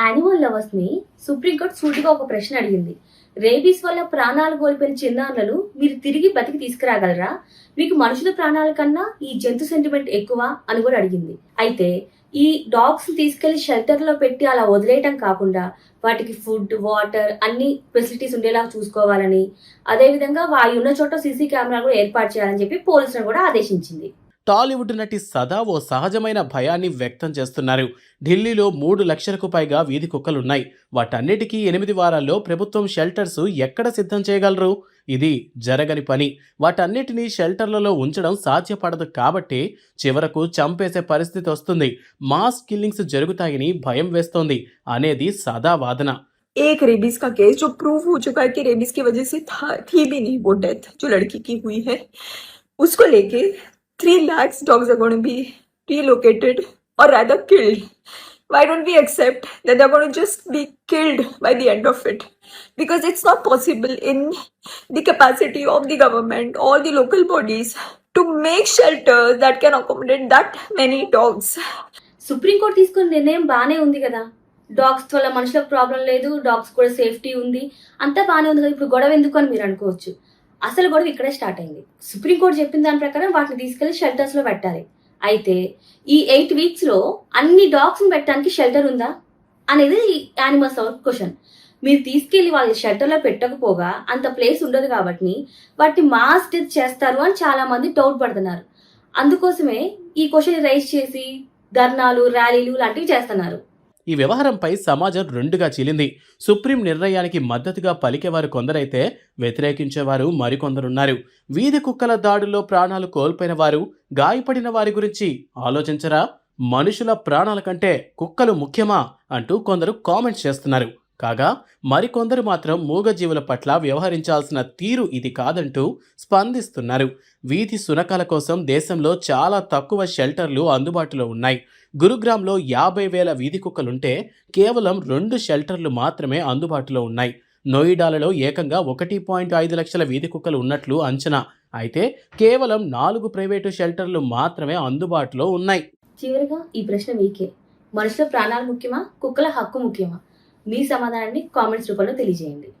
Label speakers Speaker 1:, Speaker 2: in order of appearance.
Speaker 1: Animal లవర్స్ని supreme court సూటిగా ఒక ప్రశ్న అడిగింది. రేబీస్ వల్ల ప్రాణాలు కోల్పోయిన చిన్నారులను మీరు తిరిగి బతికి తీసుకురాగలరా? మీకు మనుషుల ప్రాణాల కన్నా ఈ జంతు సెంటిమెంట్ ఎక్కువ అని కూడా అడిగింది. అయితే ఈ డాగ్స్ తీసుకెళ్ళి షెల్టర్లో పెట్టి అలా వదిలేయటం కాకుండా వాటికి ఫుడ్ వాటర్ అన్ని ఫెసిలిటీస్ ఉండేలా చూసుకోవాలని అదేవిధంగా వాయి ఉన్న చోట సీసీ కెమెరాలు కూడా ఏర్పాటు చేయాలని చెప్పి పోలీసులను కూడా ఆదేశించింది.
Speaker 2: టాలీవుడ్ నటి సదా ఓ సహజమైన భయాన్ని వ్యక్తం చేస్తున్నారు ఢిల్లీలో మూడు లక్షలకు పైగా వీధి కుక్కలున్నాయి వాటన్నిటికీ ఎనిమిది వారాల్లో ప్రభుత్వం షెల్టర్స్ ఎక్కడ సిద్ధం చేయగలరు ఇది జరగని పని వాటన్నిటినీ షెల్టర్లలో ఉంచడం సాధ్యపడదు కాబట్టి చివరకు చంపేసే పరిస్థితి వస్తుంది మాస్ కిల్లింగ్స్ జరుగుతాయని భయం వేస్తోంది అనేది సదా వాదన
Speaker 3: एक रेबीज का केस जो प्रूव हो चुका है कि रेबीज की वजह से था थी भी नहीं वो डेथ जो लड़की की हुई है उसको लेके three lakhs dogs are going to be relocated or rather killed. Why don't we accept that they're going to just be killed by the end of it? Because it's not possible in the capacity of the government or the local bodies to make shelters that can accommodate that many dogs.
Speaker 1: Supreme Court తీసుకున్న నిర్ణయం బాగానే ఉంది కదా dogs వల్ల మనుషులకు problem లేదు dogs కూడా safety ఉంది అంతా బాగానే ఉంది కదా ఇప్పుడు గొడవ ఎందుకు అని మీరు అనుకోవచ్చు అసలు గొడవ ఇక్కడే స్టార్ట్ అయింది. సుప్రీంకోర్టు చెప్పిన దాని ప్రకారం వాటిని తీసుకెళ్ళి షెల్టర్స్లో పెట్టాలి. అయితే ఈ ఎయిట్ వీక్స్లో అన్ని డాగ్స్ పెట్టడానికి షెల్టర్ ఉందా? అనేది యానిమల్స్ క్వశ్చన్ మీరు తీసుకెళ్ళి వాళ్ళ షెల్టర్లో పెట్టకపోగా అంత ప్లేస్ ఉండదు కాబట్టి వాటిని మాస్ డెత్ చేస్తారు అని చాలా మంది డౌట్ పడుతున్నారు. అందుకోసమే ఈ క్వశ్చన్ రైజ్ చేసి ధర్నాలు ర్యాలీలు లాంటివి చేస్తున్నారు.
Speaker 2: ఈ వ్యవహారంపై సమాజం రెండుగా చీలింది. సుప్రీం నిర్ణయానికి మద్దతుగా పలికేవారు కొందరైతే వ్యతిరేకించేవారు మరికొందరున్నారు. వీధి కుక్కల దాడుల్లో ప్రాణాలు కోల్పోయిన వారు గాయపడిన వారి గురించి ఆలోచించరా? మనుషుల ప్రాణాల కంటే కుక్కలు ముఖ్యమా? అంటూ కొందరు కామెంట్స్ చేస్తున్నారు. కాగా మరికొందరు మాత్రం మూగజీవుల పట్ల వ్యవహరించాల్సిన తీరు ఇది కాదంటూ స్పందిస్తున్నారు. వీధి సునకాల కోసం దేశంలో చాలా తక్కువ షెల్టర్లు అందుబాటులో ఉన్నాయి. గురుగ్రామ్లో యాభై వేల వీధి కుక్కలుంటే కేవలం రెండు షెల్టర్లు మాత్రమే అందుబాటులో ఉన్నాయి. నోయిడాలలో ఏకంగా ఒకటి పాయింట్ ఐదు లక్షల వీధి కుక్కలు ఉన్నట్లు అంచనా. అయితే కేవలం నాలుగు ప్రైవేటు షెల్టర్లు మాత్రమే అందుబాటులో ఉన్నాయి.
Speaker 1: చివరిగా ఈ ప్రశ్న మీకే. మనుషుల ప్రాణాలు ముఖ్యమా? కుక్కల హక్కు ముఖ్యమా? మీ సమాధానాన్ని కామెంట్స్ రూపంలో తెలియజేయండి.